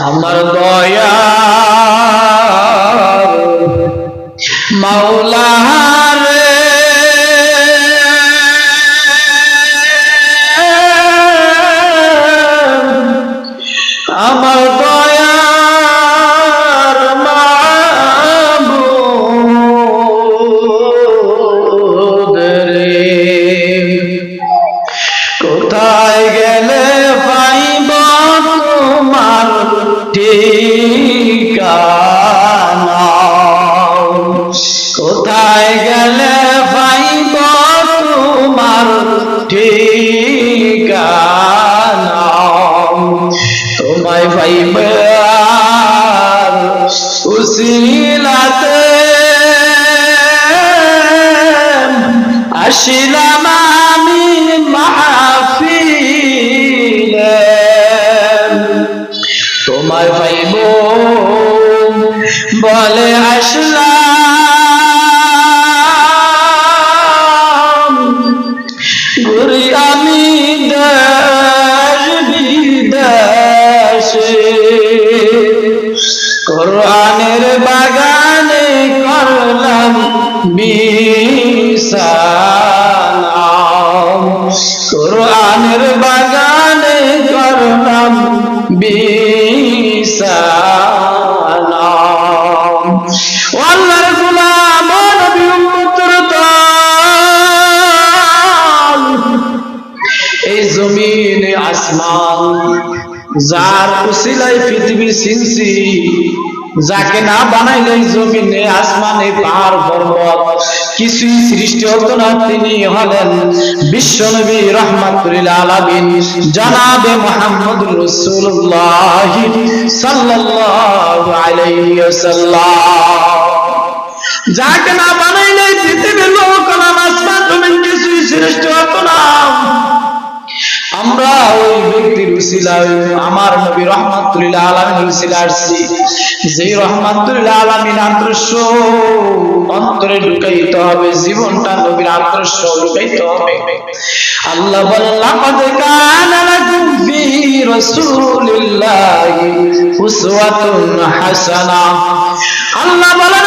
আমার দয়া মাওলা আসিলাম আমি মাহফিলে তোমায় পাইব বলে আসলাম, ঘুরি আমি দেশ বিদেশে। কোরআনের বাগানে করলাম বিসালাম কোরআনের বাগানে করলাম বিসালাম যার উসিলাই পৃথিবী চিনছি যাকে না বানাইলে জমিনে আসমানে পাহাড় পর্বত, কিছুই সৃষ্টি হতো না, তিনি হলেন বিশ্বনবী রহমাতুল আলামিন, জনাবে মোহাম্মদ রাসূলুল্লাহ সাল্লাল্লাহু আলাইহি ওয়াসাল্লাম। যাকে না বানাইলে পৃথিবীর লোক নাম আসমান, জমিন কিছুই সৃষ্টি হতো না। আমরা ওই ব্যক্তির উসিলায়, আমার নবী রহমাতুল্লাহ আলামিন উসিলা আসছি। যে রহমাতুল্লাহ আলামিন আদর্শ অন্তরে ঢুকাইতে হবে, জীবনটা নবীর আদর্শ ঢুকাইতে হবে। আল্লাহ বলেন, লাকাদ কানা লাকুম ফি রাসূলিল্লাহি উসওয়াতুন হাসানা। আল্লাহ বলেন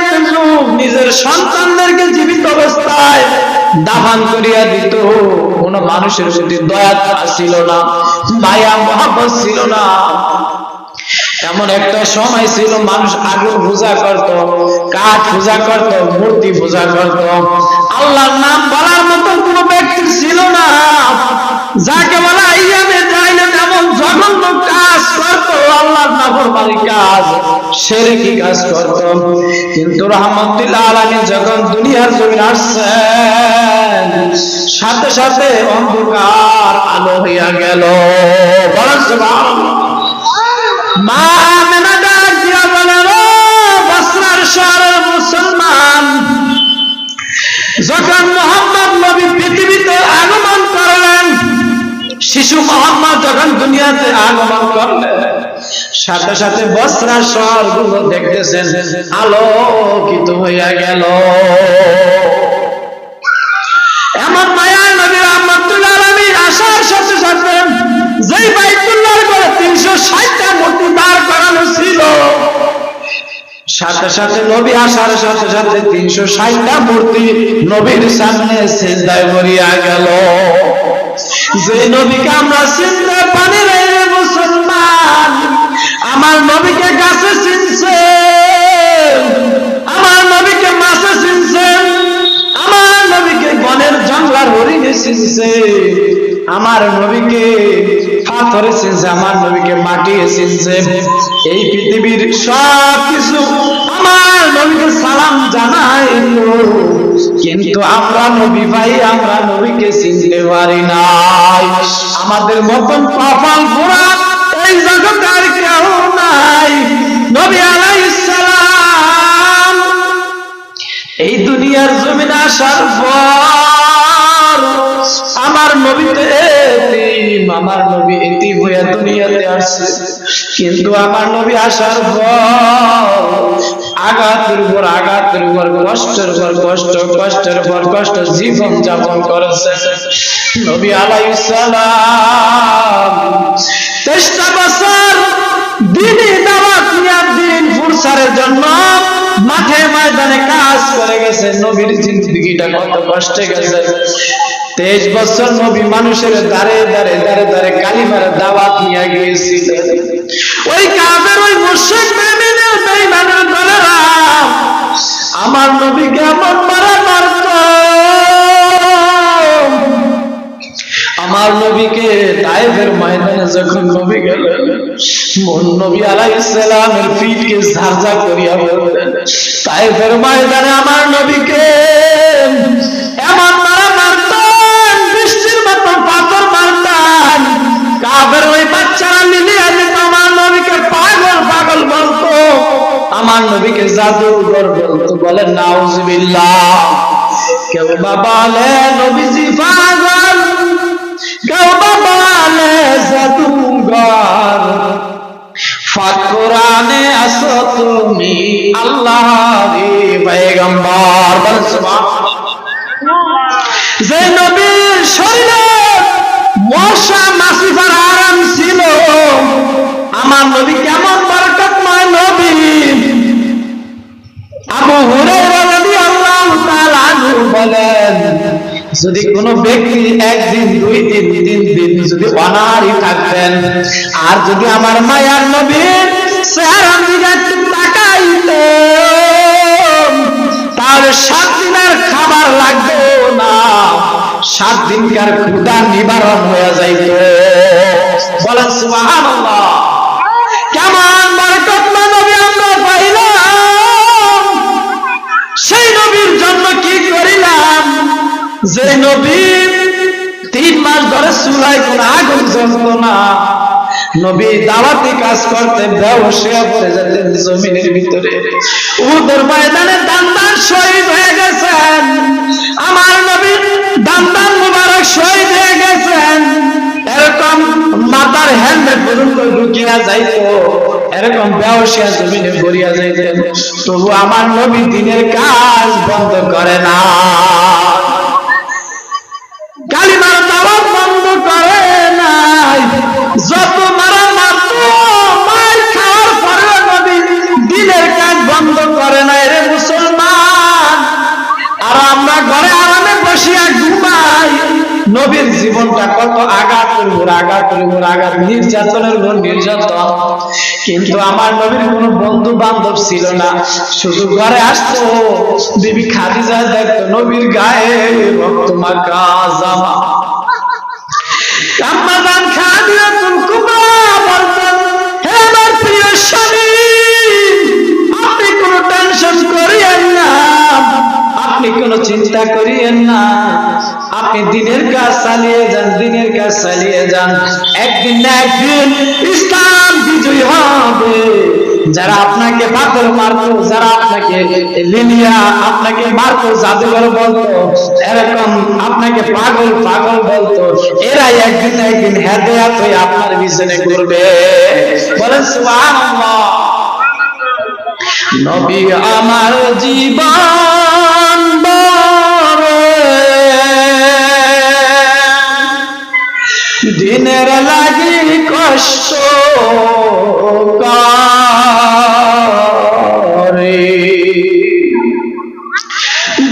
নিজের সন্তানদেরকে জীবিত অবস্থায় দাফান করিয়া দিত। কোন মানুষের প্রতি দয়া ছিল না, মায়া, মহাব্বত ছিল না। এমন একটা সময় ছিল, মানুষ আগুন পূজা করত, কাঠ পূজা করত, মূর্তি পূজা করত। আল্লাহর নাম বলার মতো কোন ব্যক্তি ছিল না, যাকে বলা ইয়ামে কাজ কাজ করত কিন্তু রহমতুল্লাহ যখন দুনিয়ার আসছেন, সাথে সাথে অন্ধকার আলো হইয়া গেল। মুসলমান, যখন মোহাম্মদ নবী পৃথিবীতে আগমন করলেন, শিশু মোহাম্মদ যখন দুনিয়াতে আগমন করলেন সাথে সাথে বসরা শহরগুলো দেখতেছেন। আলোকিত হইয়া গেল। এমন মায়ার নবী রহমতুল্লাহ আলমীর আসার সাথে সাথে যেই বাইতুল্লাহর করে তিনশো ষাটটা মূর্তি দাঁড় করানো ছিল, সাথে সাথে নবী আসার সাথে সাথে তিনশো ষাটটা মূর্তি নবীর সামনে সিন্দায় মরিয়া গেল। যে নবীকে আমরা মাটি চিনছে এই পৃথিবীর সব কিছু আমার নবীকে সালাম জানাইল কিন্তু আমরা নবী ভাই, আমরা নবীকে চিনতে পারি নাই। আমাদের মতন পাপাল পোড়া এই জগতে আর কেউ নাই। নবী আলাইহিস সালাম, এই দুনিয়ার জমিনে আসার পর আমার নবী তো এতিম, আমার নবী এতিম হয়ে দুনিয়াতে আসছে। কিন্তু আমার নবী আসার পর আঘাতের উপর আঘাতের উপর, কষ্টের উপর কষ্ট, কষ্টের উপর কষ্ট জীবন যাপন করেছে। নবী আলাইহিস সালাম তেইশটা বছর দিনই দাওয়াত নিয়ে দিন ফুরসারের জন্য মাঠে ময়দানে কাজ করে গেছে। নবীর জিন্দগিটা কত কষ্টে গেছে। তেইশ বছর নবী মানুষের দাঁড়ে দাঁড়ে দাঁড়ে দাঁড়ে কালিমার দাওয়াত নিয়ে গিয়েছিল। ওই কাবের ওই দলেরা আমার নবী কেমন মারা মারত। আমার নবীকে তাইফের ময়দানে যখন নবী গেলেন মন নবী আলাইহিস সালামের পিঠকে ঝারঝা করিয়া বললেন তাইফের ময়দানে আমার নবীকে নবীকে জাদুঘর বলতো বলে নাউজুবিল্লাহ। কেউ বা বলে নবীজি পাগল। কেউ বা বলে জাদুঘর। ফাকুরানে আসো তুমি আল্লাহ পয়গম্বর। যে নবীর শরীরে যদি কোন ব্যক্তি একদিন দুই দিন তিন দিন যদি অনাহারি থাকতেন, আর যদি আমার মায়ার নবীর চেহারার দিকে তাকাইতেন তাহলে সাত দিনের খাবার লাগবে না। সাত দিনকার ক্ষুদা নিবারণ হয়ে যাইত। বলেন সুবহানাল্লাহ। নবী তিন মাস ধরে চুলাই কোন আগুন জ্বলত না। নবী দাওয়াতি কাজ করতে ব্যবসা পড়ে যেতেন জমিনের ভিতরে। উদর ময়দানে দান দান শহীদ হয়ে গেছেন। আমার নবী দান দান মুবারক শহীদ হয়ে গেছেন। এরকম মাথার হেলমেট পর্যন্ত ঢুকিয়া যাইতো। এরকম ব্যবসা জমিনে যাইতেন। তবু আমার নবী দিনের কাজ বন্ধ করে না। নবীর জীবনটা কত আঘাত করব আঘাত করব আঘাত নির্যাতনের উপর নির্যাতন। কিন্তু আমার নবীর কোনো বন্ধু বান্ধব ছিল না। শুধু ঘরে আসতো। দেবী খাদিজা দেখতো, নবীর গায়ে রক্ত মাখা জামা। আপনি কোনো চিন্তা করিয়েন না। আপনি দিনের কাজ চালিয়ে যান, দিনের কাজ চালিয়ে যান। একদিন না একদিন ইসলাম বিজয়ী হবে। যারা আপনাকে পাথর মারতো, যারা আপনাকে লিনিয়া আপনাকে মারতো, জাদুঘর বলতো, এরকম আপনাকে পাগল পাগল বলতো, এরাই একদিন একদিন হেদায়াত হয়ে আপনার পিছনে ঘুরবে। বলেন, সুবহানাল্লাহ। নবী আমার জীবন দিনের লাগি কষ্ট করে।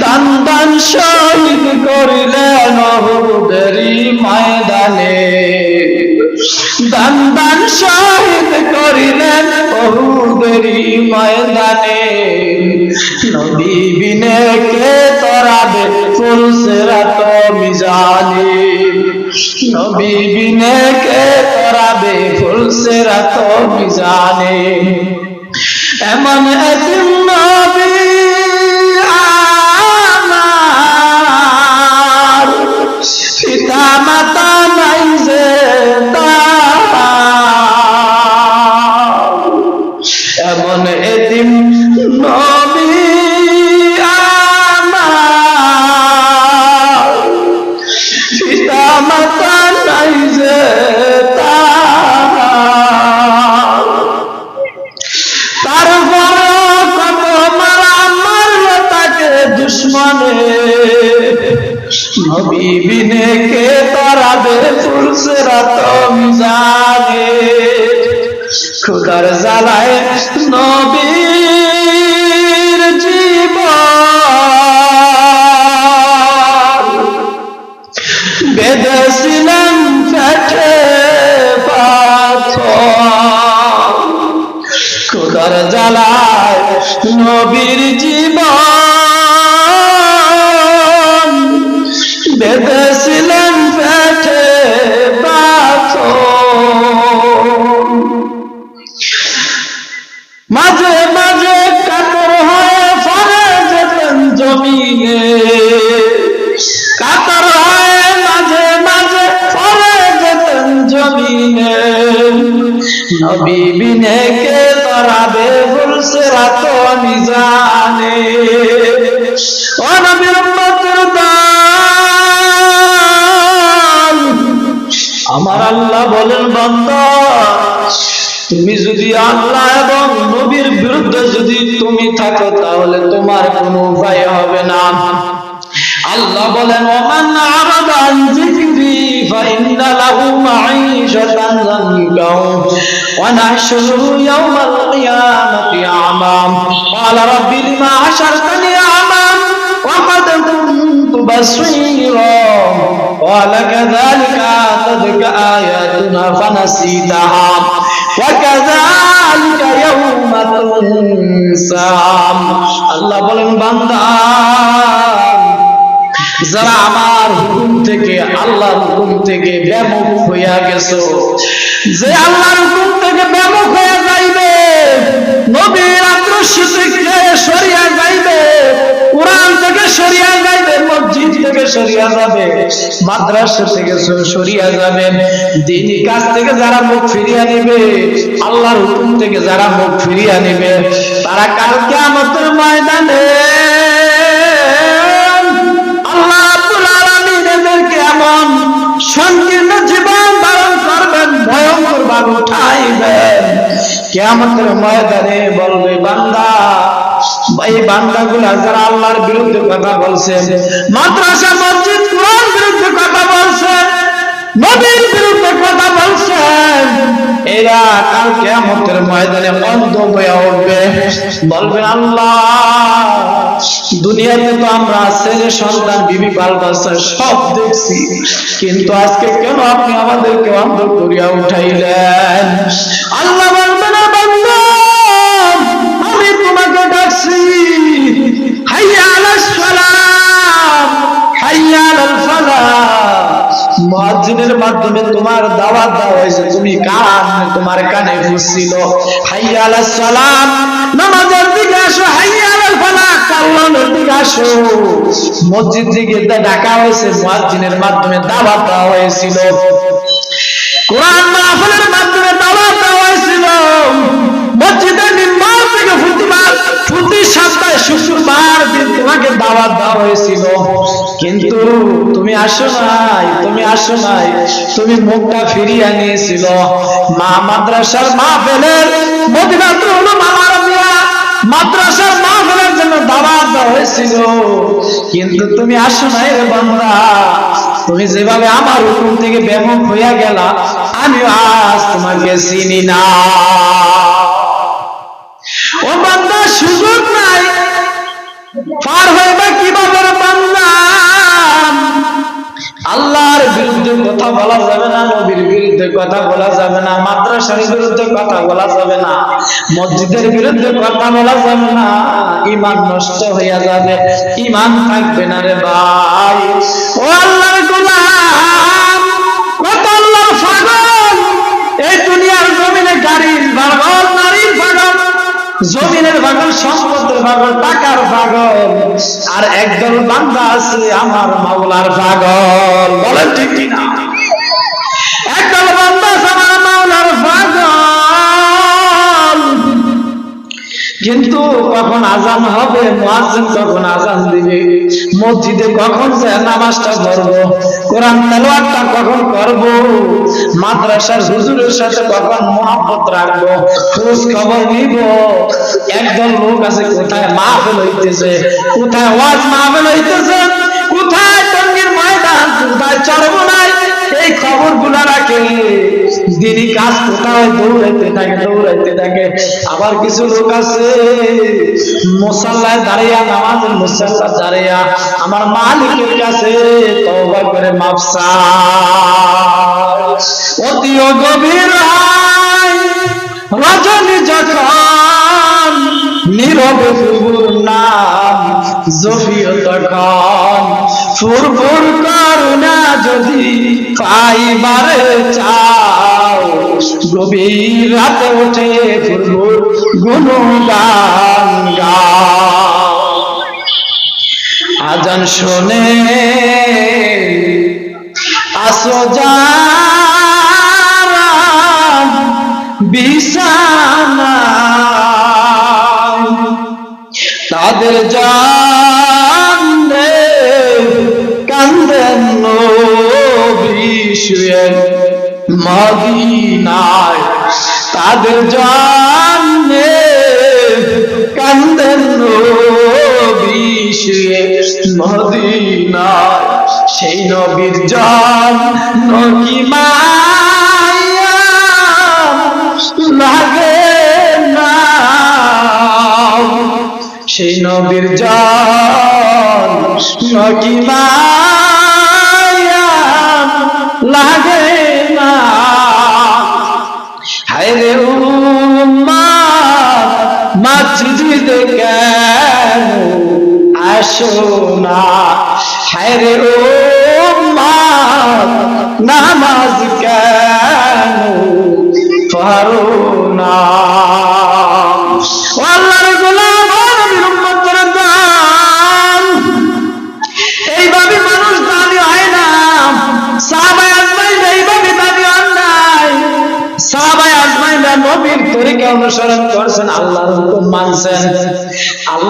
দান দান শহীদ করিলেন অহুদেরি ময়দানে। দান দান শহীদ করিলেন অহুদেরি ময়দানে। নবী বিনে কে তরাবে ফুলসেরাত মিজানে। নবী কে তরাবে তো মিজানে। এমন তুমি থাকো তাহলে তোমার কোনো উপায় হবে না আল্লাহ বলেন ওমান আরাদা আন যিকরি ফাইন্না লাহু মাঈশাতান যানকা ওয়া নাহশুরু ইয়াওমাল কিয়ামাতি আমা قال رب لما حشرتني أعمى وقد كنت بصيرا قال كذلك أتتك آياتنا فنسيتها আল্লাহ বলেন, বান্দা, যারা আমার হুকুম থেকে, আল্লাহর হুকুম থেকে ব্যামুখ হইয়া গেছ, যে আল্লাহর হুকুম থেকে ব্যামুখ হইয়া যাইবে, নবীর আদর্শ থেকে সরিয়া যাইবে, কোরআন থেকে সরিয়া থেকে সরিয়া যাবে, মাদ্রাসা থেকে সরিয়া যাবে। দিনী কাজ থেকে যারা মুখ ফিরিয়া নিবে, আল্লাহর হুকুম থেকে যারা মুখ ফিরিয়া নিবে, তারা কালকে আমাদের ময়দানে কেয়ামতের ময়দানে বলবে, বান্দা এই বান্দাগুলা যারা আল্লাহর বিরুদ্ধে কথা বলছেন মাদ্রাসা, মসজিদ, কোরআন বিরুদ্ধে কথা বলছেন নবীর বিরুদ্ধে কথা বলছেন এরা কাল কেয়ামতের ময়দানে অন্ধ হয়ে উঠবে। বলবেন, আল্লাহ, দুনিয়াতে তো আমরা ছেলে, সন্তান, বিবি বাল বাচ্চা সব দেখছি, কিন্তু আজকে কেন আপনি আমাদেরকে অন্ধ করিয়া উঠাইলেন? আল্লাহ মুয়াজ্জিনের মাধ্যমে তোমার দাওয়াত দেওয়া হয়েছে। তুমি কান তোমার কানে ফুসছিল। সালাম। নামাজের দিকে আসো দিকে আসো। মসজিদ থেকে ডাকা হয়েছে মুয়াজ্জিনের মাধ্যমে দাওয়াত দেওয়া হয়েছিল। কোরআন তোমাকে দাওয়াত দেওয়া হয়েছিল। কিন্তু তুমি আসো নাই, তুমি আসো নাই। তুমি মুখটা ফিরিয়ে নিয়েছিল। মা মাদ্রাসার মা ফেলের মদিনাতুল উলুম মাদ্রাসার মা ফেলের জন্য দাওয়াত দেওয়া হয়েছিল। কিন্তু তুমি আসো নাই রে বান্দা তুমি যেভাবে আমার হুকুম থেকে বেমুখ হইয়া গেলা আমি আজ তোমাকে চিনি না। ও বান্দা সুযোগ পার হইবা আল্লাহর বিরুদ্ধে কথা বলা যাবে না, নবীর বিরুদ্ধে কথা বলা যাবে না, মাদ্রাসার বিরুদ্ধে কথা বলা যাবে না, মসজিদের বিরুদ্ধে কথা বলা যাবে না, ইমান নষ্ট হইয়া যাবে, ইমান থাকবে না রে ভাই। ও আল্লাহর জমিনের পাগল সম্পদের পাগল টাকার পাগল আর একদল বান্দা আছে, আমার মাওলার পাগল বলেন ঠিক কিনা? কিন্তু কখন আজান হবে, মুয়াজ্জিন কখন আজান দিবে? মসজিদে কখন নামাজটা পড়ব? কোরআন তেলাওয়াতটা কখন করব? মাদ্রাসার হুজুরের সাথে কখন মোহাম্মত রাখব? খোঁজ খবর নিব? একদল লোক আছে, কোথায় মাহফিল হইতেছে? কোথায় ওয়াজ মাহফিল হইতেছে? দিনই কাজ কোথায় দৌড়াইতে থাকে দৌড়াইতে থাকে। আবার কিছু লোক আছে মুসাল্লায় দাঁড়িয়া নামাজের মুসাল্লা দাঁড়িয়া আমার মালিকের কাছে তওবা করে মাপসা অতি গভীর রজনী যখন ফুরফুর নাম জফিও তখন ফুরফুর করুণা যদি পাইবারে চাও। গভীর রাতে ওঠে ফুরফুর গুণগান আজান শোনে, আসো যারা বিছানা। তাদের জানে বিশ্বে মদিনায় তাদের জানে কান্দেন মদিনায়, সেই নবীর জান নকি লাগে না। সেই নবীর জান নকি আসো না হায় রে উম্মার নামাজ কেন পারো না? ও আল্লাহর গোলাম ও নবীর উম্মতের দান। এইভাবে মানুষ দাবি হয় না। সাহাবায় আজমাইন অনুসরণ করছেন, আল্লাহর মানছেন।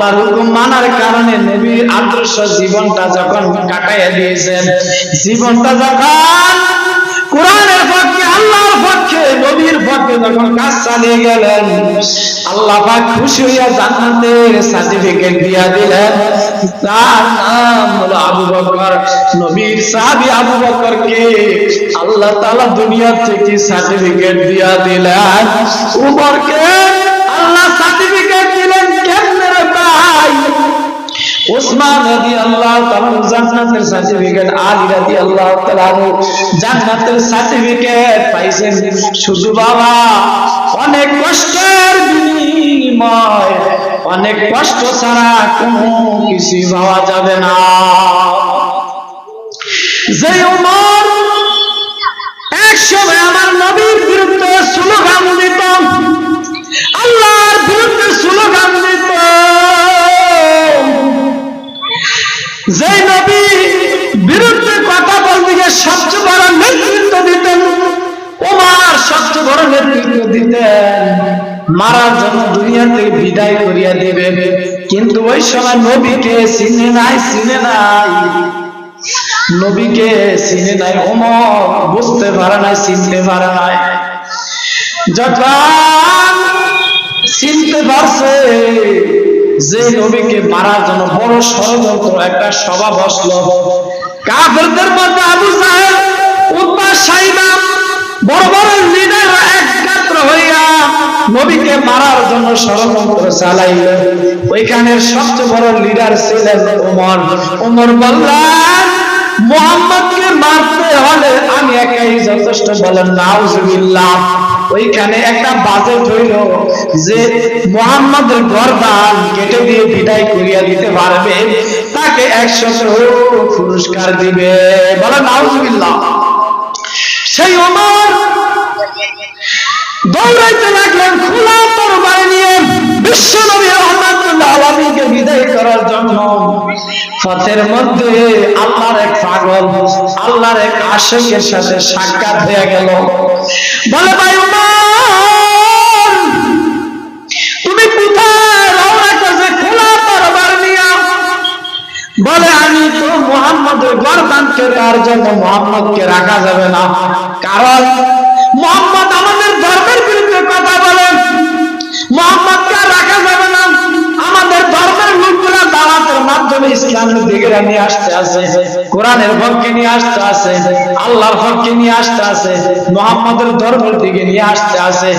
আল্লাহর হুকুম মানার কারণে নবীর আদর্শ জীবনটা যখন কাটাইয়া দিয়েছেন, জীবনটা যখন কোরআনের পক্ষে, আল্লাহর পক্ষে, নবীর পক্ষে যখন কাজ চালিয়ে গেলেন, আল্লাহ পাক খুশি হইয়া জান্নাতের সার্টিফিকেট দিয়া দিলেন। তার নাম হলো আবু বকর। নবীর সাহাবী আবু বকরকে আল্লাহ তাআলা দুনিয়া থেকে সার্টিফিকেট দিয়া দিলেন। উমরকে ওসমান রাদিয়াল্লাহু তাআলা জান্নাতের সার্টিফিকেট আলী রাদিয়াল্লাহু তাআলা জান্নাতের সার্টিফিকেট অনেক কষ্টের বিনিময়, অনেক কষ্ট ছাড়া কোনো কিছু পাওয়া যাবে না। যে উমর, এক সময় আমার নবীর বিরুদ্ধে স্লোগান দিত আল্লাহর বিরুদ্ধে স্লোগান দিত যে নবী বিরুদ্ধে কথা বলতে সবচেয়ে বড় নেতৃত্ব দিতেন, ওমার সবচেয়ে বড় নেতৃত্ব দিতেন। মারার জন্য দুনিয়া থেকে বিদায় করিয়া দেবেন। কিন্তু ওই সময় নবীকে চিনে নাই চিনে নাই। নবীকে চিনে নাই, ওমর বুঝতে পারে নাই, চিনতে পারে নাই। যখন চিনতে পারছে যে নবীকে মারার জন্য বড় ষড়যন্ত্র একটা সভা বসল। কাফেরদের মধ্যে আবু সাহেব উদ্বা সাইবা বড় বড় লিডার একত্র হইয়া নবীকে মারার জন্য ষড়যন্ত্র চালাইল। ওইখানের সবচেয়ে বড় লিডার ছিলেন ওমর ওমর বললেন, মোহাম্মদকে মারতে হলে আমি একাই যথেষ্ট বলেন, নাউজুবিল্লাহ। ওইখানে একটা বাজেট হইল যে মোহাম্মদের গর্দান কেটে দিয়ে বিদায় করিয়া দিতে পারবে, তাকে একশো পুরস্কার দিবে। বলে নাউজুবিল্লাহ। সেই ওমর দৌড়াইতে লাগলেন, খোলা তরবারি নিয়ে বিশ্ব নবী রহমাতুল্লাহ আলামিনকে বিদায় করার জন্য পথের মধ্যে আল্লাহর এক পাগল, আল্লাহর এক আশেকের সাথে সাক্ষাৎ হয়ে গেল। বলে, ভাই তুমি কোথায়? রওনা খোলা নিয়ে। বলে, আমি তো মোহাম্মদের গর্দানকে, তার জন্য মোহাম্মদকে রাখা যাবে না। কারণ মোহাম্মদ আমাদের ধর্মের বিরুদ্ধে কথা বলেন। মোহাম্মদকে আর রাখা যাবে না আমাদের ধর্মের লোকগুলা দাওয়াতের মাধ্যমে ইসলামের দিকে নিয়ে আসতে আছে, কোরআনের পক্ষে নিয়ে আসতে আছে, আল্লাহর পক্ষে নিয়ে আসতে আছে, মোহাম্মদের ধর্মের দিকে নিয়ে আসতে আছে।